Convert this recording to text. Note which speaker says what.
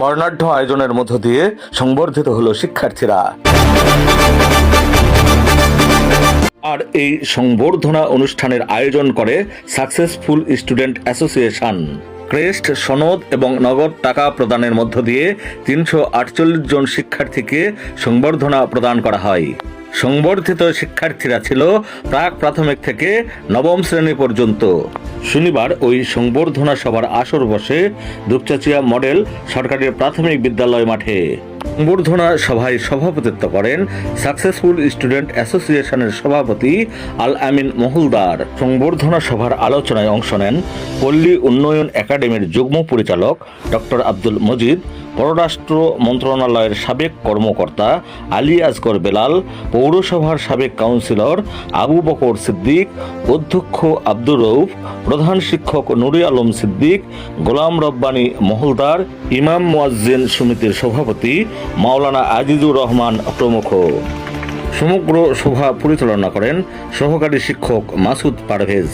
Speaker 1: বর্ণাঢ্য আয়োজনের মধ্য দিয়ে সংবর্ধিত হলো শিক্ষার্থীরা। আর এই সংবর্ধনা অনুষ্ঠানের আয়োজন করে সাকসেসফুল স্টুডেন্ট অ্যাসোসিয়েশন। ক্রেস্ট সনদ এবং নগদ টাকা প্রদানের মধ্য দিয়ে তিনশো আটচল্লিশ জন শিক্ষার্থীকে সংবর্ধনা প্রদান করা হয়। সংবর্ধিত শিক্ষার্থীরা ছিল প্রাক প্রাথমিক থেকে নবম শ্রেণি পর্যন্ত। শনিবার ওই সংবর্ধনা সভার আসর বসে দুপচাচিয়া মডেল সরকারি প্রাথমিক বিদ্যালয় মাঠে সংবর্ধনা সভায় সভাপতিত্ব করেন সাকসেসফুল স্টুডেন্ট অ্যাসোসিয়েশনের সভাপতি আল আমিন মহুলদার। সংবর্ধনা সভার আলোচনায় অংশ নেন পল্লী উন্নয়ন একাডেমির যুগ্ম পরিচালক ডক্টর আব্দুল মজিদ পররাষ্ট্র মন্ত্রণালয়ের সাবেক কর্মকর্তা আলী আসগর বেলাল, পৌরসভার সাবেক কাউন্সিলর আবু বকর সিদ্দিক, অধ্যক্ষ আব্দুর রৌফ প্রধান শিক্ষক নুরি আলম সিদ্দিক, গোলাম রব্বানী মহলদার, ইমাম মুয়াজ্জিন সমিতির সভাপতি মাওলানা আজিজুর রহমান প্রমুখ। সমগ্র সভা পরিচালনা করেন সহকারী শিক্ষক মাসুদ পারভেজ।